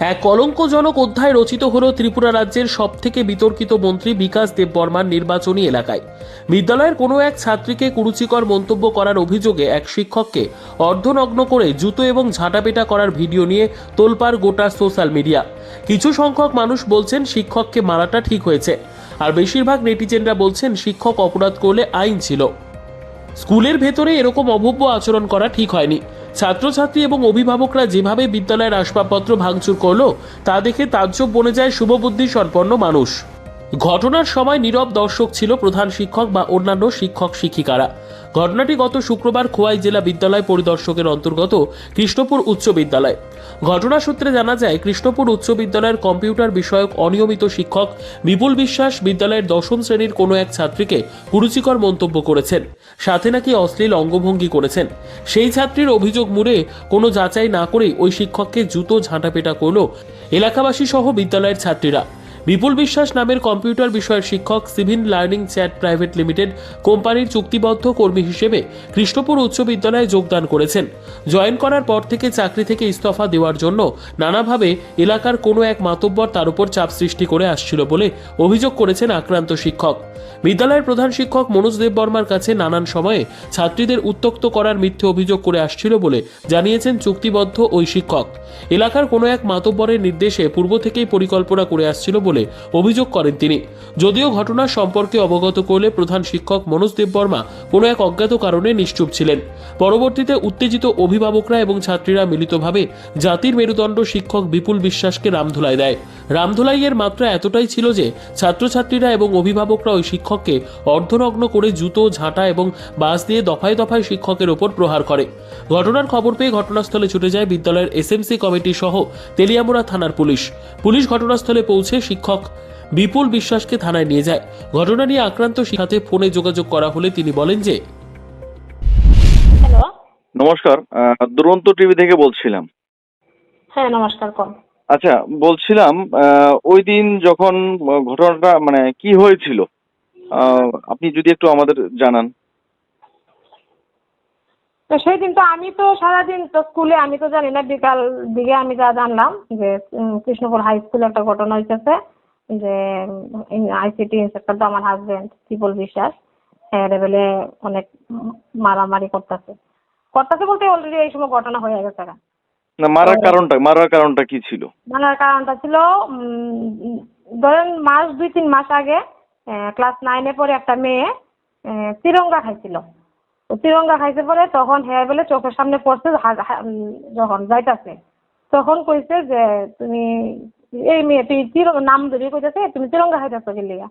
এক কলঙ্কজনক অধ্যায় রচিত হল ত্রিপুরা রাজ্যের সবথেকে বিতর্কিত মন্ত্রী বিকাশ দেববর্মার নির্বাচনী এলাকায়। বিদ্যালয়ের কোনো এক ছাত্রীকে কুরুচিকর মন্তব্য করার অভিযোগে এক শিক্ষককে অর্ধনগ্ন করে জুতো এবং ঝাঁটাপেটা করার ভিডিও নিয়ে তোলপাড় গোটা সোশ্যাল মিডিয়া। কিছু সংখ্যক মানুষ বলছেন শিক্ষককে মারাটা ঠিক হয়েছে। আর বেশিরভাগ নেটিজেনরা বলছেন শিক্ষক অপরাধ করলে আইন ছিল। স্কুলের ভেতরে এরকম অভব্য আচরণ করা ঠিক হয়নি। ছাত্রছাত্রী এবং অভিভাবকরা যেভাবে বিদ্যালয়ের আসবাবপত্র ভাঙচুর করল, তা দেখে তাজ্জব বনে যায় শুভবুদ্ধি সম্পন্ন মানুষ। ঘটনার সময় নীরব দর্শক ছিল প্রধান শিক্ষক বা অন্যান্য শিক্ষক শিক্ষিকারা। ঘটনাটি গত শুক্রবার খোয়াই জেলা বিদ্যালয় পরিদর্শকের অন্তর্গত কৃষ্ণপুর উচ্চ বিদ্যালয়। ঘটনা সূত্রে জানা যায়, কৃষ্ণপুর উচ্চ বিদ্যালয়ের কম্পিউটার বিষয়ক অনিয়মিত শিক্ষক বিপুল বিশ্বাস বিদ্যালয়ের দশম শ্রেণির কোনো এক ছাত্রীকে কুরুচিকর মন্তব্য করেছেন। সাথে নাকি অশ্লীল অঙ্গভঙ্গি করেছেন। সেই ছাত্রীর অভিযোগ মুড়ে কোনো যাচাই না করেই ওই শিক্ষককে জুতো ঝাঁটাপেটা করল এলাকাবাসী সহ বিদ্যালয়ের ছাত্রীরা। বিপুল বিশ্বাস নামের কম্পিউটার বিষয়ের শিক্ষক civil learning chat private limited কোম্পানির চুক্তিবদ্ধ কর্মী হিসেবে কৃষ্ণপুর উচ্চ বিদ্যালয়ে যোগদান করেছেন। জয়েন করার পর থেকে চাকরি থেকে ইস্তফা দেওয়ার জন্য নানাভাবে এলাকার কোনো এক মাতব্বর তার উপর চাপ সৃষ্টি করে আসছিল বলে অভিযোগ করেছেন আক্রান্ত শিক্ষক। বিদ্যালয়ের প্রধান শিক্ষক মনোজ দেব বর্মার কাছে নানান সময়ে ছাত্রীদের উত্তক্ত করার মিথ্যে অভিযোগ করে আসছিল বলে জানিয়েছেন চুক্তিবদ্ধ ওই শিক্ষক। এলাকার কোনো এক মাতব্বরের নির্দেশে পূর্ব থেকেই পরিকল্পনা করে আসছিল বলে অভিযোগ করেন তিনি। যদিও ঘটনা সম্পর্কে অবগত করলে প্রধান শিক্ষক মনোজ দেব বর্মা কোনো এক অজ্ঞাত কারণে নিশ্চুপ ছিলেন। পরবর্তীতে উত্তেজিত অভিভাবকরা এবং ছাত্রীরা মিলিতভাবে জাতির মেরুদণ্ড শিক্ষক বিপুল বিশ্বাসকে রামধুলাই দেয়। রামধুলাইয়ের মাত্রা এতটাই ছিল যে ছাত্রছাত্রীরা এবং অভিভাবকরা ওই শিক্ষককে অর্ধনগ্ন করে জুতো ঝাঁটা এবং বাস দিয়ে দফায় দফায় শিক্ষকের ওপর প্রহার করে। ঘটনার খবর পেয়ে ঘটনাস্থলে ছুটে যায় বিদ্যালয়ের এসএমসি কমিটি সহ তেলিয়ামুড়া থানার পুলিশ। পুলিশ ঘটনাস্থলে পৌঁছে শিক্ষক বিপুল বিশ্বাসকে থানায় নিয়ে যায়। ঘটনা নিয়ে আক্রান্ত সাথে ফোনে যোগাযোগ করা হলে তিনি বলেন যে নমস্কার আহ, দুরন্ত টিভি থেকে বলছিলাম। হ্যাঁ নমস্কার কোন আচ্ছা বলছিলাম ওই দিন যখন ঘটনাটা মানে কি হয়েছিল? আপনি যদি একটু আমাদের জানান। তো তো আমি তো সারাদিন তো স্কুলে, আমি তো জানি না, বিকাল দিকে আমি যা জানলাম যে কৃষ্ণপুর হাই স্কুলে একটা ঘটনা হয়েছে যে আইসিটি ইন্সপেক্টর তো আমার হাজবেন্ড ত্রিপল বিশ্বাস লেভেলে অনেক মারামারি করতেছে। করতেছে বলতে অলরেডি এই সময় ঘটনা হয়ে গেছে। না মারার কারণটা মারার কারণটা কি ছিল? মারার কারণটা ছিল ধরেন মাস দুই তিন মাস আগে ক্লাস নাইনে পরে একটা মেয়ে তিরঙ্গা খাইছিল। তো তিরঙ্গা খাইছে পরে তখন হ্যাঁ বলে চোখের সামনে পড়ছে যখন যাইতাছে তখন কইছে যে তুমি এই মেয়ে তুই তির নাম ধরে কইতেছে তুমি তিরঙ্গা খাইতেছো লিগা।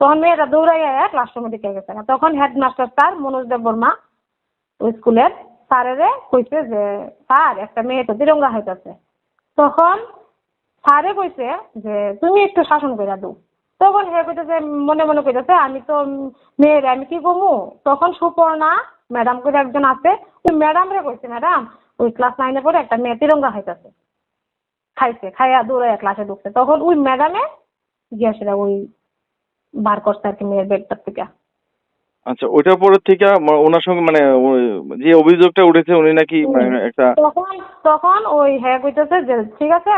তখন মেয়েটা দৌড়াইয়া ক্লাসরুমে ঢুকে গেছে। তখন হেডমাস্টার স্যার মনোজ দেব বর্মা ওই স্কুলের স্যারেরে কইছে যে, স্যার, একটা মেয়ে তো তিরঙ্গা খাইতেছে তখন স্যারে কইছে যে, তুমি একটু শাসন করে দাও। তখন হে কইতেছে, মনে মনে কইতেছে, আমি তো মেয়ের আমি কি কমু? তখন সুপর্ণা ম্যাডাম করে একজন আছে ওই ম্যাডাম রে কইছে, ম্যাডাম, ওই ক্লাস নাইনে পরে একটা মেয়ে তিরঙ্গা খাইতেছে খাইছে, খাইয়া দৌড়াইয়া ক্লাসে ঢুকছে। তখন ওই ম্যাডামে গিয়া সেটা ওই বার করছে আর কি মেয়ের বেডটার থেকে। আচ্ছা ওইটার পরে থেকে ওনার সঙ্গে মানে যে অভিযোগটা উঠেছে উনি নাকি মানে একটা তখন তখন ওই হ্যাঁ কইতেছে যে ঠিক আছে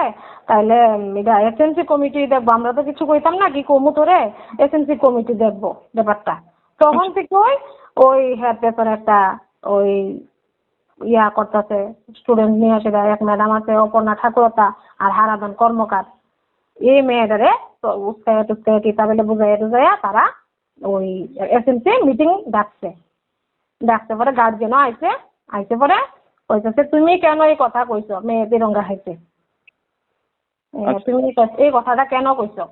তাহলে এটা এসএনসি কমিটি দেখব। আমরা তো কিছু কইতাম না কি কমু তোরে? এসএনসি কমিটি দেখব ব্যাপারটা। তখন থেকে ওই ওই হেড পেপার একটা ওই ইয়া করতেছে স্টুডেন্ট নিয়ে সেটা এক ম্যাডাম আছে অপর্ণা ঠাকুরতা আর হারাধন কর্মকার। এই মেয়েটারে তো উস্কায়া টুস্কায়া কিতাবেলে বুঝাইয়া টুজাইয়া তারা ওই এসএনসি মিটিং ডাকছে। ডাকতে পরে গার্জেনও আইছে। আইছে পরে কইতেছে তুমি কেন এই কথা কইছো? মেয়ে তিরঙ্গা খাইছে আচ্ছা। তুমি এই কথাটা কেন কইছো?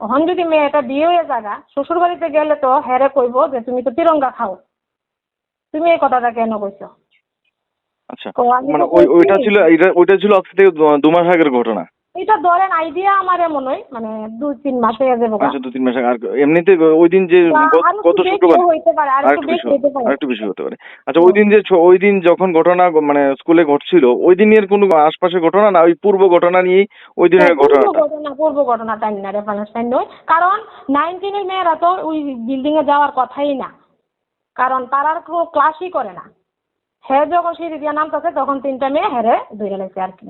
তখন যদি মেয়েটা বিয়ে হয়ে জাগা শ্বশুর বাড়িতে গেলে তো হেরে কইব যে তুমি তো তিরঙ্গা খাও। তুমি এই কথাটা কেন কইছো? আচ্ছা। মানে ওই ওইটা ছিল এটা- ওইটা ছিল আজ থেকে দু- দু মাস আগের ঘটনা। এটা ধরেন আইডিয়া আমার এমন মানে দুই তিন মাস হয়ে যাব আচ্ছা তিন মাস আর এমনিতে ওই দিন যে গত- শুক্রবার? আর একটু বেশি আর একটু বেশি হতে পারে। আচ্ছা ওই দিন যে ওই দিন যখন ঘটনা মানে স্কুলে ঘটছিল ওই দিনের কোনো আশপাশে ঘটনা না? ওই পূর্ব ঘটনা নিয়েই ওই দিনের হ্যাঁ, ঘটনাটা? ঘটনা পূর্ব ঘটনা টাইম না রেফারেন্স টাইম নয়। কারণ নাইনটিনের মেয়েরা তো ওই বিল্ডিং এ যাওয়ার কথাই না। কারণ তারা আর কোনো ক্লাসই করে না। হ্যাঁ যখন সিঁড়ি দিয়ে নামতেছে তখন তিনটা মেয়ে হেরে ধরে লাগছে আর কি।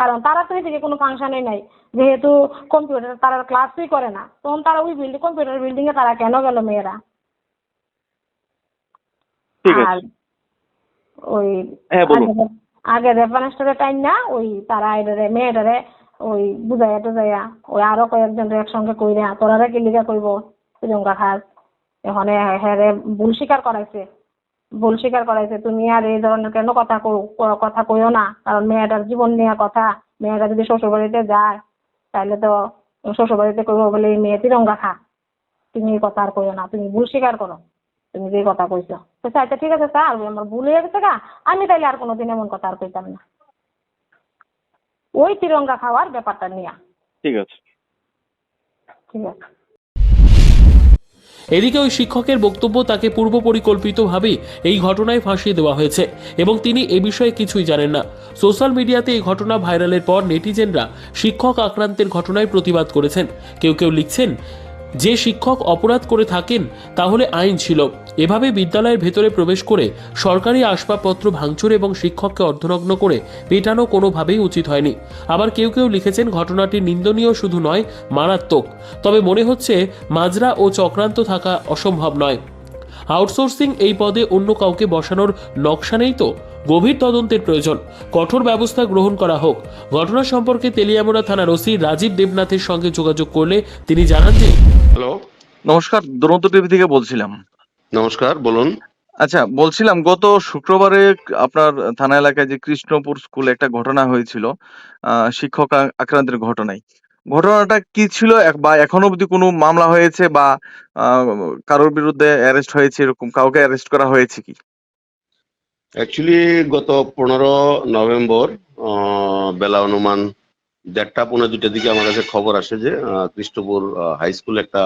কারণ তারা তো এদিকে কোনো ফাংশনই নাই। যেহেতু কম্পিউটার তারা ক্লাসই করে না। তখন তারা ওই বিল্ডিং কম্পিউটার বিল্ডিং এ তারা কেন গেল মেয়েরা? আর ওই হ্যাঁ, আগে- রেফারেন্সটারে টাইম না ওই তারা এটারে মেয়েটারে ওই বুঝাইয়া টুজাইয়া ওই আরও কয়েকজন একসঙ্গে কইরা তোরারে কি লিগা কইব? শ্রীলঙ্কা খাস। এখানে হ্যারে ভুল স্বীকার করাইছে। ভুল স্বীকার করাইছে তুমি আর এই ধরনের কেন কথা কথা কইও না? কারণ মেয়েটার জীবন নিয়ে কথা মেয়েটা যদি শ্বশুর বাড়িতে যায় তাহলে তো শ্বশুর বাড়িতে কইব বলে এই মেয়ে তিরঙ্গা খা। তুমি এই কথা আর কইও না তুমি ভুল স্বীকার করো তুমি যে কথা কইছো। তো আচ্ছা ঠিক আছে স্যার আমার ভুল হয়ে গেছে গা আমি তাইলে আর কোনোদিন এমন কথা আর কইতাম না। ওই তিরঙ্গা খাওয়ার ব্যাপারটা নিয়ে। ঠিক আছে। ঠিক আছে। এদিকে ওই শিক্ষকের বক্তব্য তাকে পূর্ব পরিকল্পিতভাবেই এই ঘটনায় ফাঁসিয়ে দেওয়া হয়েছে এবং তিনি এ বিষয়ে কিছুই জানেন না। সোশ্যাল মিডিয়াতে এই ঘটনা ভাইরালের পর নেটিজেনরা শিক্ষক আক্রান্তের ঘটনায় প্রতিবাদ করেছেন। কেউ কেউ লিখছেন যে শিক্ষক অপরাধ করে থাকেন, তাহলে আইন ছিল। এভাবে বিদ্যালয়ের ভেতরে প্রবেশ করে সরকারি আসবাবপত্র ভাঙচুর এবং শিক্ষককে অর্ধনগ্ন করে পেটানো কোনোভাবেই উচিত হয়নি। আবার কেউ কেউ লিখেছেন, ঘটনাটি নিন্দনীয় শুধু নয়, মারাত্মক। তবে মনে হচ্ছে, মাজরা ও চক্রান্ত থাকা অসম্ভব নয়। আউটসোর্সিং এই পদে অন্য কাউকে বসানোর নকশা নেই তো? গভীর তদন্তের প্রয়োজন। কঠোর ব্যবস্থা গ্রহণ করা হোক। ঘটনা সম্পর্কে তেলিয়ামুড়া থানার ওসি রাজীব দেবনাথের সঙ্গে যোগাযোগ করলে তিনি জানান যে হ্যালো নমস্কার দুরন্ত টিভি থেকে বলছিলাম। নমস্কার বলুন। আচ্ছা বলছিলাম গত শুক্রবারে আপনার থানা এলাকায় যে কৃষ্ণপুর স্কুলে একটা ঘটনা হয়েছিল শিক্ষক আক্রান্তের ঘটনায়। ঘটনাটা কি ছিল? বা এখনও অবধি কোনো মামলা হয়েছে বা কারোর বিরুদ্ধে অ্যারেস্ট হয়েছে এরকম কাউকে অ্যারেস্ট করা হয়েছে কি? অ্যাকচুয়ালি গত পনেরো নভেম্বর বেলা অনুমান দেড়টা পনেরো দুটার দিকে আমার কাছে খবর আসে যে কৃষ্ণপুর হাই স্কুল একটা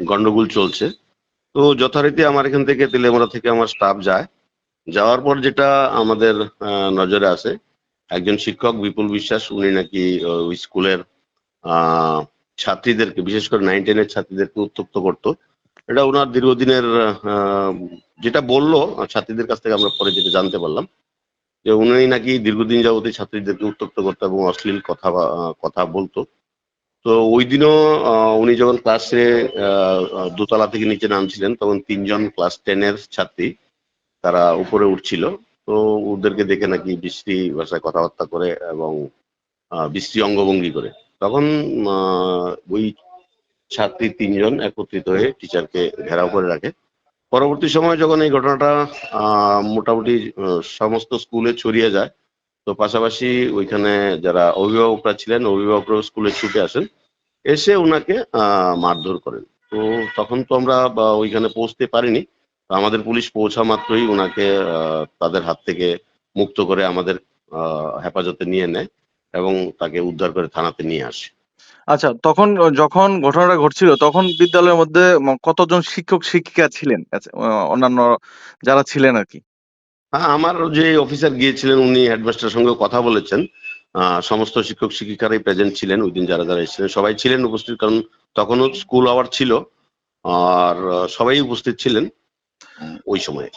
গন্ডগোল চলছে। তো যথারীতি আমার এখান থেকে তেলেমোড়া থেকে আমার স্টাফ যায়। যাওয়ার পর যেটা আমাদের নজরে আসে, একজন শিক্ষক বিপুল বিশ্বাস, উনি নাকি ওই স্কুলের ছাত্রীদেরকে, বিশেষ করে নাইন টেনের ছাত্রীদেরকে উত্তপ্ত করতো। এটা ওনার দীর্ঘদিনের যেটা বলল, ছাত্রীদের কাছ থেকে আমরা পরে যেটা জানতে পারলাম। যে উনি নাকি দীর্ঘদিন যাবতীয় ছাত্রীদেরকে উত্তপ্ত করতো এবং অশ্লীল কথা কথা বলতো। তো ওই দিনও উনি যখন ক্লাসে দোতলা থেকে নিচে নামছিলেন, তখন তিনজন ক্লাস টেনের ছাত্রী তারা উপরে উঠছিল। তো ওদেরকে দেখে নাকি বিশ্রী ভাষায় কথাবার্তা করে এবং বিশ্রী অঙ্গভঙ্গি করে। তখন ওই ছাত্রী তিনজন একত্রিত হয়ে টিচারকে ঘেরাও করে রাখে। পরবর্তী সময়ে যখন এই ঘটনাটা মোটামুটি সমস্ত স্কুলে ছড়িয়ে যায়, তো পাশাপাশি ওইখানে যারা অভিভাবকরা ছিলেন, অভিভাবকরাও স্কুলে ছুটে আসেন, এসে ওনাকে মারধর করেন। তো তখন তো আমরা ওইখানে পৌঁছতে পারিনি। আমাদের পুলিশ পৌঁছা মাত্রই ওনাকে তাদের হাত থেকে মুক্ত করে আমাদের হেফাজতে নিয়ে নেয় এবং তাকে উদ্ধার করে থানাতে নিয়ে আসে। আচ্ছা তখন যখন ঘটনাটা ঘটছিল তখন বিদ্যালয়ের মধ্যে কতজন শিক্ষক শিক্ষিকা ছিলেন? আচ্ছা, অন্যান্য যারা ছিলেন আর কি? হ্যাঁ আমার যে অফিসার গিয়েছিলেন উনি হেডমাস্টারের সঙ্গে কথা বলেছেন। আহ, সমস্ত শিক্ষক শিক্ষিকারাই প্রেজেন্ট ছিলেন ওই দিন যারা যারা এসেছিলেন সবাই ছিলেন উপস্থিত কারণ তখনও স্কুল আওয়ার ছিল আর সবাই উপস্থিত ছিলেন। ওই সময়ে।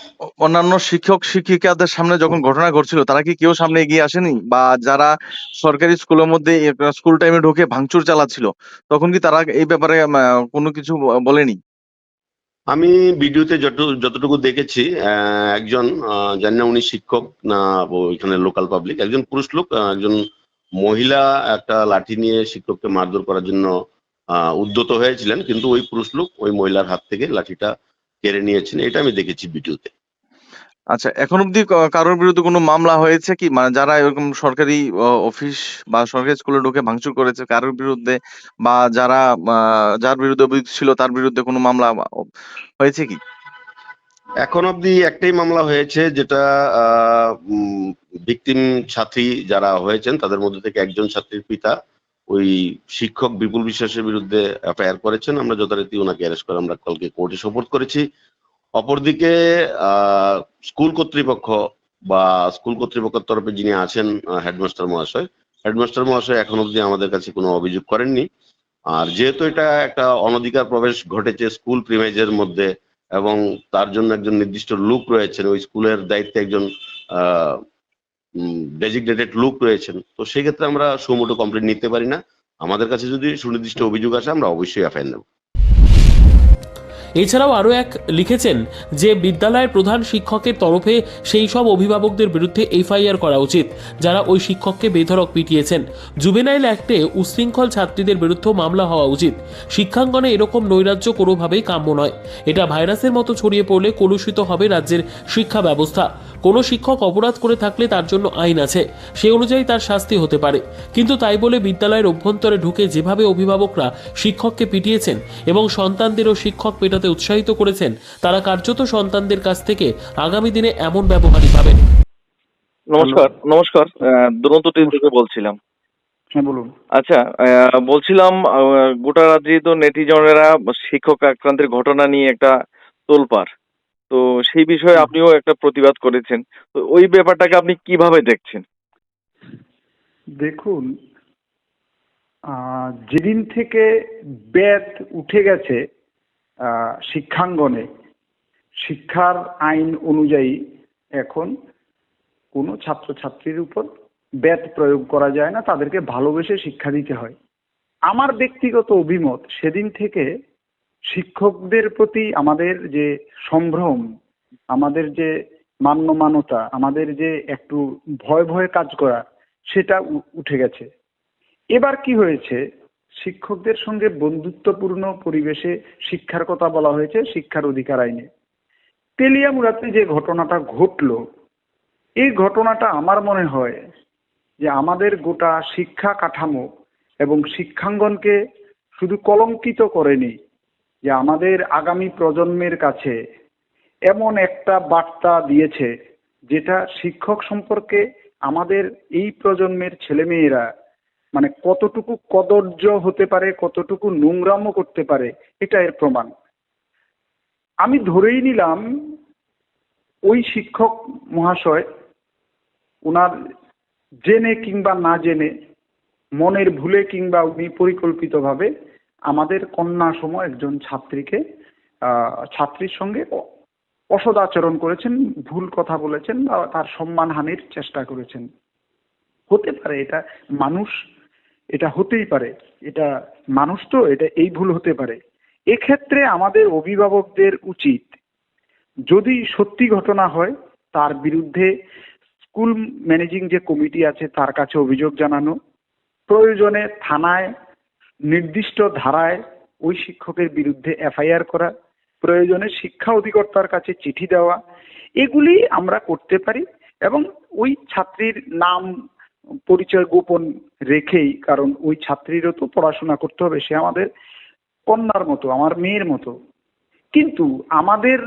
অন্যান্য শিক্ষক শিক্ষিকাদের সামনে যখন ঘটনা ঘটছিল তারা কি কেউ সামনে এগিয়ে আসেনি? বা যারা সরকারি স্কুলের মধ্যে স্কুল টাইমে ঢুকে ভাঙচুর চালাচ্ছিল তখন কি তারা এই ব্যাপারে কোনো কিছু বলেনি? আমি ভিডিওতে যত যতটুকু দেখেছি আহ, একজন জানি না উনি শিক্ষক না ওইখানে লোকাল পাবলিক একজন পুরুষ লোক একজন মহিলা একটা লাঠি নিয়ে শিক্ষককে মারধর করার জন্য আহ, উদ্যত হয়েছিলেন কিন্তু ওই পুরুষ লোক ওই মহিলার হাত থেকে লাঠিটা কেড়ে নিয়েছেন এটা আমি দেখেছি ভিডিওতে। আচ্ছা এখন অব্দি কারোর বিরুদ্ধে কোনো মামলা হয়েছে কি? মানে যারা এরকম সরকারি অফিস বা সরকারি স্কুলে ঢুকে ভাঙচুর করেছে কারোর বিরুদ্ধে বা যারা যার বিরুদ্ধে অভিযোগ ছিল তার বিরুদ্ধে কোনো মামলা হয়েছে কি? এখন অবধি একটাই মামলা হয়েছে যেটা ভিকটিম ছাত্রী যারা হয়েছেন তাদের মধ্যে থেকে একজন ছাত্রীর পিতা ওই শিক্ষক বিপুল বিশ্বাসের বিরুদ্ধে এফআইআর করেছেন। আমরা যথারীতি ওনাকে অ্যারেস্ট করে আমরা কালকে কোর্টে সোপোর্ট করেছি। অপরদিকে স্কুল কর্তৃপক্ষ বা স্কুল কর্তৃপক্ষের তরফে যিনি আছেন হেডমাস্টার মহাশয় হেডমাস্টার মহাশয় এখন অবধি আমাদের কাছে কোনো অভিযোগ করেননি। আর যেহেতু এটা একটা অনধিকার প্রবেশ ঘটেছে স্কুল প্রিমাইজের মধ্যে এবং তার জন্য একজন নির্দিষ্ট লোক রয়েছেন ওই স্কুলের দায়িত্বে একজন আহ, ডেজিগনেটেড লোক রয়েছেন। তো সেক্ষেত্রে আমরা সুমোটো কমপ্লেন নিতে পারি না। আমাদের কাছে যদি সুনির্দিষ্ট অভিযোগ আসে, আমরা অবশ্যই এফআইআর নেব। এছাড়াও আরও এক লিখেছেন যে, বিদ্যালয়ের প্রধান শিক্ষকের তরফে সেই সব অভিভাবকদের বিরুদ্ধে এফআইআর করা উচিত, যারা ওই শিক্ষককে বেধড়ক পিটিয়েছেন। জুবেনাইল অ্যাক্টে উশৃঙ্খল ছাত্রীদের বিরুদ্ধেও মামলা হওয়া উচিত। শিক্ষাঙ্গনে এরকম নৈরাজ্য কোনোভাবেই কাম্য নয়। এটা ভাইরাসের মতো ছড়িয়ে পড়লে কলুষিত হবে রাজ্যের শিক্ষা ব্যবস্থা। কোনো শিক্ষক অপরাধ করে থাকলে তার জন্য আইন আছে। সে অনুযায়ী তার শাস্তি হতে পারে। কিন্তু তাই বলে বিদ্যালয়ের অভ্যন্তরে ঢুকে যেভাবে অভিভাবকরা শিক্ষককে পিটিয়েছেন এবং সন্তানদেরও শিক্ষক পেটাতে উৎসাহিত করেছেন তারা কার্যত সন্তানদের কাছ থেকে আগামী দিনে এমন ব্যবহারই পাবেন। নমস্কার নমস্কার। আহ, দুরন্ত টিম থেকে বলছিলাম। হ্যাঁ বলুন। আচ্ছা আহ, বলছিলাম গোটা রাজ্যে তো নেটিজনেরা শিক্ষক আক্রান্তের ঘটনা নিয়ে একটা তোলপাড়। তো সেই বিষয়ে আপনিও একটা প্রতিবাদ করেছেন। তো ওই ব্যাপারটাকে আপনি কীভাবে দেখছেন? দেখুন যেদিন থেকে ব্যাত উঠে গেছে শিক্ষাঙ্গনে শিক্ষার আইন অনুযায়ী এখন কোনো ছাত্রছাত্রীর উপর ব্যাত প্রয়োগ করা যায় না তাদেরকে ভালোবেসে শিক্ষা দিতে হয়। আমার ব্যক্তিগত অভিমত সেদিন থেকে শিক্ষকদের প্রতি আমাদের যে সম্ভ্রম, আমাদের যে মান্যমানতা, আমাদের যে একটু ভয় ভয়ে কাজ করা, সেটা উঠে গেছে। এবার কি হয়েছে? শিক্ষকদের সঙ্গে বন্ধুত্বপূর্ণ পরিবেশে শিক্ষার কথা বলা হয়েছে, শিক্ষার অধিকার আইনে। তেলিয়ামুড়াতে যে ঘটনাটা ঘটলো, এই ঘটনাটা আমার মনে হয় যে আমাদের গোটা শিক্ষা কাঠামো এবং শিক্ষাঙ্গনকে শুধু কলঙ্কিত করেনি যে আমাদের আগামী প্রজন্মের কাছে এমন একটা বার্তা দিয়েছে, যেটা শিক্ষক সম্পর্কে আমাদের এই প্রজন্মের ছেলেমেয়েরা মানে কতটুকু কদর্য হতে পারে, কতটুকু নোংরামো করতে পারে, এটা এর প্রমাণ। আমি ধরেই নিলাম, ওই শিক্ষক মহাশয়, ওনার জেনে কিংবা না জেনে, মনের ভুলে কিংবা উনি পরিকল্পিতভাবে আমাদের কন্যা সম একজন ছাত্রীকে ছাত্রীর সঙ্গে অসদাচরণ করেছেন, ভুল কথা বলেছেন বা তার সম্মানহানির চেষ্টা করেছেন। হতে পারে এটা মানুষ, এটা হতেই পারে, এটা মানুষ তো, এটা এই ভুল হতে পারে। এক্ষেত্রে আমাদের অভিভাবকদের উচিত, যদি সত্যি ঘটনা হয়, তার বিরুদ্ধে স্কুল ম্যানেজিং যে কমিটি আছে, তার কাছে অভিযোগ জানানো। প্রয়োজনে থানায় নির্দিষ্ট ধারায় ওই শিক্ষকের বিরুদ্ধে এফআইআর করা, প্রয়োজনে শিক্ষা অধিকর্তার কাছে চিঠি দেওয়া, এগুলি আমরা করতে পারি এবং ওই ছাত্রীর নাম পরিচয় গোপন রেখেই, কারণ ওই ছাত্রীরও তো পড়াশোনা করতে হবে, সে আমাদের কন্যার মতো, আমার মেয়ের মতো। কিন্তু আমাদের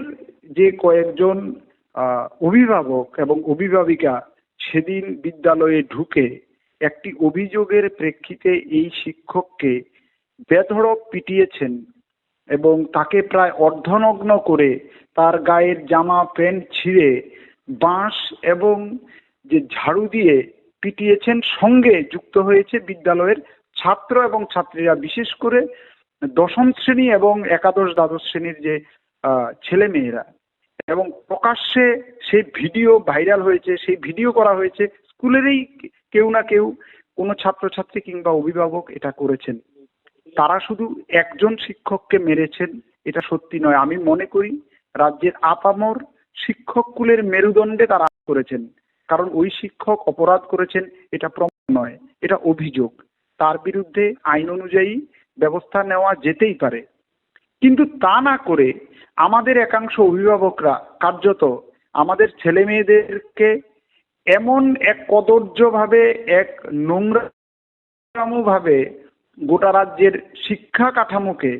যে কয়েকজন অভিভাবক এবং অভিভাবিকা সেদিন বিদ্যালয়ে ঢুকে একটি অভিযোগের প্রেক্ষিতে এই শিক্ষককে বেধড়ক পিটিয়েছেন এবং তাকে প্রায় অর্ধনগ্ন করে তার গায়ের জামা, প্যান্ট ছিঁড়ে বাঁশ এবং যে ঝাড়ু দিয়ে পিটিয়েছেন সঙ্গে যুক্ত হয়েছে বিদ্যালয়ের ছাত্র এবং ছাত্রীরা, বিশেষ করে দশম শ্রেণি এবং একাদশ দ্বাদশ শ্রেণির যে ছেলে মেয়েরা এবং প্রকাশ্যে সেই ভিডিও ভাইরাল হয়েছে, সেই ভিডিও করা হয়েছে স্কুলেরই কেউ না কেউ কোনো ছাত্রছাত্রী কিংবা অভিভাবক এটা করেছেন। তারা শুধু একজন শিক্ষককে মেরেছেন, এটা সত্যি নয়। আমি মনে করি রাজ্যের আপামর শিক্ষক কুলের মেরুদণ্ডে তারা করেছেন। কারণ ওই শিক্ষক অপরাধ করেছেন, এটা প্রমাণ নয়, এটা অভিযোগ। তার বিরুদ্ধে আইন অনুযায়ী ব্যবস্থা নেওয়া যেতেই পারে। কিন্তু তা না করে আমাদের একাংশ অভিভাবকরা কার্যত আমাদের ছেলে মেয়েদেরকে এমন এক কদর্যভাবে এক নোংরামো ভাবে গোটা রাজ্যের শিক্ষা কাঠামোকে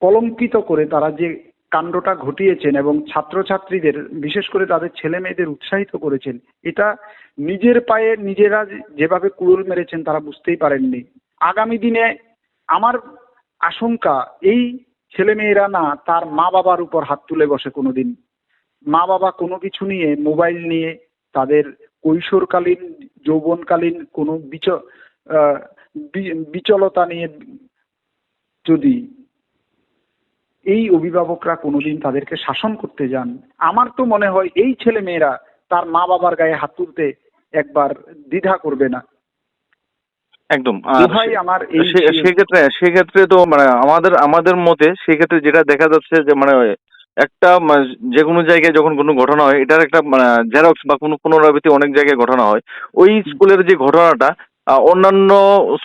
কলঙ্কিত করে তারা যে কাণ্ডটা ঘটিয়েছেন এবং ছাত্রছাত্রীদের, বিশেষ করে তাদের ছেলে মেয়েদের উৎসাহিত করেছেন, এটা নিজের পায়ে নিজেরা যেভাবে কুড়ুল মেরেছেন তারা বুঝতেই পারেননি। আগামী দিনে আমার আশঙ্কা, এই ছেলে মেয়েরা না তার মা বাবার উপর হাত তুলে বসে কোনোদিন। মা বাবা কোনো কিছু নিয়ে, মোবাইল নিয়ে তাদের কৈশোরকালীন যৌবনকালীন কোনো বিচ বিচলতা নিয়ে যদি এই অভিভাবকরা কোনোদিন তাদেরকে শাসন করতে যান আমার তো মনে হয় এই ছেলে মেয়েরা তার মা বাবার গায়ে হাত তুলতে একবার দ্বিধা করবে না। একদম। আমার সেক্ষেত্রে সেক্ষেত্রে তো মানে আমাদের আমাদের মতে সেক্ষেত্রে যেটা দেখা যাচ্ছে যে মানে একটা মানে যে কোনো জায়গায় যখন কোনো ঘটনা হয় এটার একটা মানে জেরক্স বা কোনো পুনরাবৃত্তি অনেক জায়গায় ঘটনা হয়। ওই স্কুলের যে ঘটনাটা অন্যান্য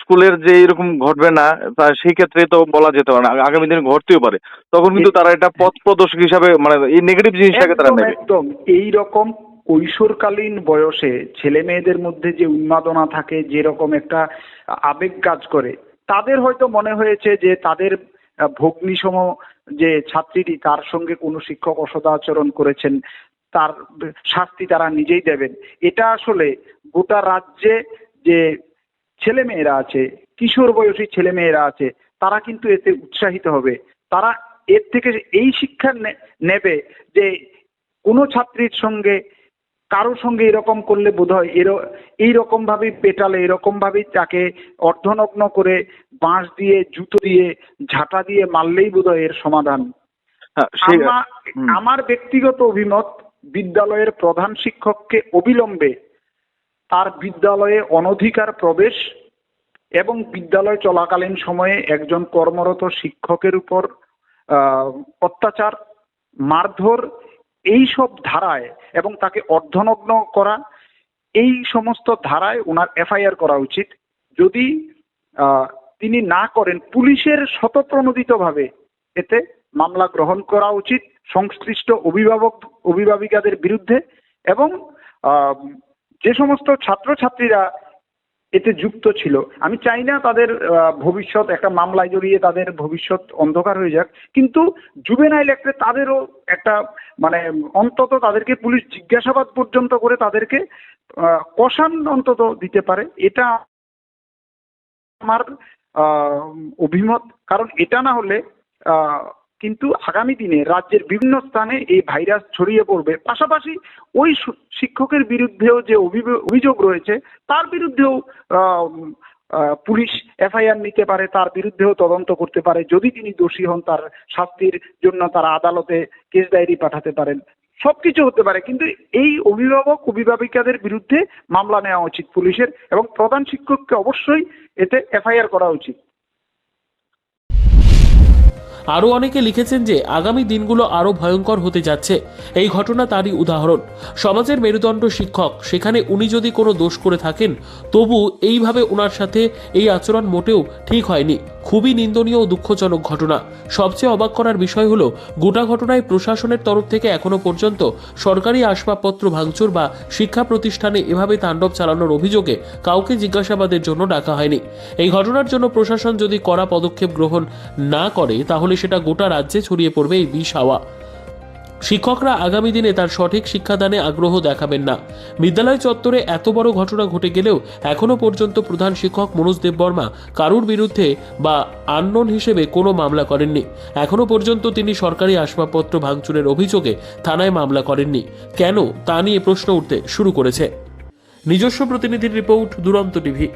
স্কুলের যে এরকম ঘটবে না তা সেই ক্ষেত্রে তো বলা যেতে পারে না। আগামী দিনে ঘটতেও পারে। তখন কিন্তু তারা এটা পথ প্রদর্শক হিসাবে মানে এই নেগেটিভ জিনিসটাকে তারা নেবে। একদম এই রকম কৈশোরকালীন বয়সে ছেলে মেয়েদের মধ্যে যে উন্মাদনা থাকে যেরকম একটা আবেগ কাজ করে তাদের হয়তো মনে হয়েছে যে তাদের ভগ্নিসম যে ছাত্রীটি তার সঙ্গে কোনো শিক্ষক অসদাচরণ করেছেন, তার শাস্তি তারা নিজেই দেবেন। এটা আসলে গোটা রাজ্যে যে ছেলে মেয়েরা আছে, কিশোর বয়সী ছেলে মেয়েরা আছে, তারা কিন্তু এতে উৎসাহিত হবে। তারা এর থেকে এই শিক্ষা নেবে যে কোনো ছাত্রীর সঙ্গে কারোর সঙ্গে এরকম করলে বোধহয় এর এইরকম ভাবেই পেটালে এরকম ভাবেই তাকে অর্ধনগ্ন করে বাঁশ দিয়ে জুতো দিয়ে ঝাঁটা দিয়ে মারলেই বোধহয় এর সমাধান। হ্যাঁ আমার ব্যক্তিগত অভিমত বিদ্যালয়ের প্রধান শিক্ষককে অবিলম্বে তার বিদ্যালয়ে অনধিকার প্রবেশ এবং বিদ্যালয় চলাকালীন সময়ে একজন কর্মরত শিক্ষকের উপর আহ, অত্যাচার মারধর এই সব ধারায় এবং তাকে অর্ধনগ্ন করা, এই সমস্ত ধারায় ওনার এফআইআর করা উচিত। যদি তিনি না করেন, পুলিশের শতপ্রণোদিতভাবে এতে মামলা গ্রহণ করা উচিত সংশ্লিষ্ট অভিভাবক, অভিভাবিকাদের বিরুদ্ধে এবং যে সমস্ত ছাত্রছাত্রীরা এতে যুক্ত ছিল। আমি চাই না তাদের ভবিষ্যৎ একটা মামলায় জড়িয়ে তাদের ভবিষ্যৎ অন্ধকার হয়ে যাক, কিন্তু জুবেনাইল অ্যাক্টে তাদেরও একটা মানে অন্তত তাদেরকে পুলিশ জিজ্ঞাসাবাদ পর্যন্ত করে তাদেরকে কষান অন্তত দিতে পারে। এটা আমার অভিমত। কারণ এটা না হলে কিন্তু আগামী দিনে রাজ্যের বিভিন্ন স্থানে এই ভাইরাস ছড়িয়ে পড়বে। পাশাপাশি ওই শিক্ষকের বিরুদ্ধেও যে অভিযোগ রয়েছে, তার বিরুদ্ধেও পুলিশ এফআইআর নিতে পারে, তার বিরুদ্ধেও তদন্ত করতে পারে। যদি তিনি দোষী হন, তার শাস্তির জন্য তারা আদালতে কেস ডায়েরি পাঠাতে পারেন। সবকিছু হতে পারে, কিন্তু এই অভিভাবক, অভিভাবিকাদের বিরুদ্ধে মামলা নেওয়া উচিত পুলিশের এবং প্রধান শিক্ষককে অবশ্যই এতে এফআইআর করা উচিত। আরও অনেকে লিখেছেন যে আগামী দিনগুলো আরও ভয়ঙ্কর হতে যাচ্ছে। এই ঘটনা তারই উদাহরণ। সমাজের মেরুদণ্ড শিক্ষক, সেখানে উনি যদি কোনো দোষ করে থাকেন, তবু এইভাবে ওনার সাথে এই আচরণ মোটেও ঠিক হয়নি। খুবই নিন্দনীয় ও দুঃখজনক ঘটনা। সবচেয়ে অবাক করার বিষয় হলো, গোটা ঘটনায় প্রশাসনের তরফ থেকে এখনও পর্যন্ত সরকারি আসবাবপত্র ভাঙচুর বা শিক্ষা প্রতিষ্ঠানে এভাবে তাণ্ডব চালানোর অভিযোগে কাউকে জিজ্ঞাসাবাদের জন্য ডাকা হয়নি। এই ঘটনার জন্য প্রশাসন যদি কড়া পদক্ষেপ গ্রহণ না করে তাহলে সেটা গোটা রাজ্যে ছড়িয়ে পড়বে এই বিষ হাওয়া। শিক্ষকরা আগামী দিনে তার সঠিক শিক্ষাদানে আগ্রহ দেখাবেন না। বিদ্যালয় চত্বরে এত বড় ঘটনা ঘটে গেলেও এখনও পর্যন্ত প্রধান শিক্ষক মনোজ দেববর্মা কারুর বিরুদ্ধে বা আননোন হিসেবে কোনো মামলা করেননি। এখনও পর্যন্ত তিনি সরকারি আসবাবপত্র ভাঙচুরের অভিযোগে থানায় মামলা করেননি। কেন? তা নিয়ে প্রশ্ন উঠতে শুরু করেছে। নিজস্ব প্রতিনিধির রিপোর্ট, দুরন্ত টিভি।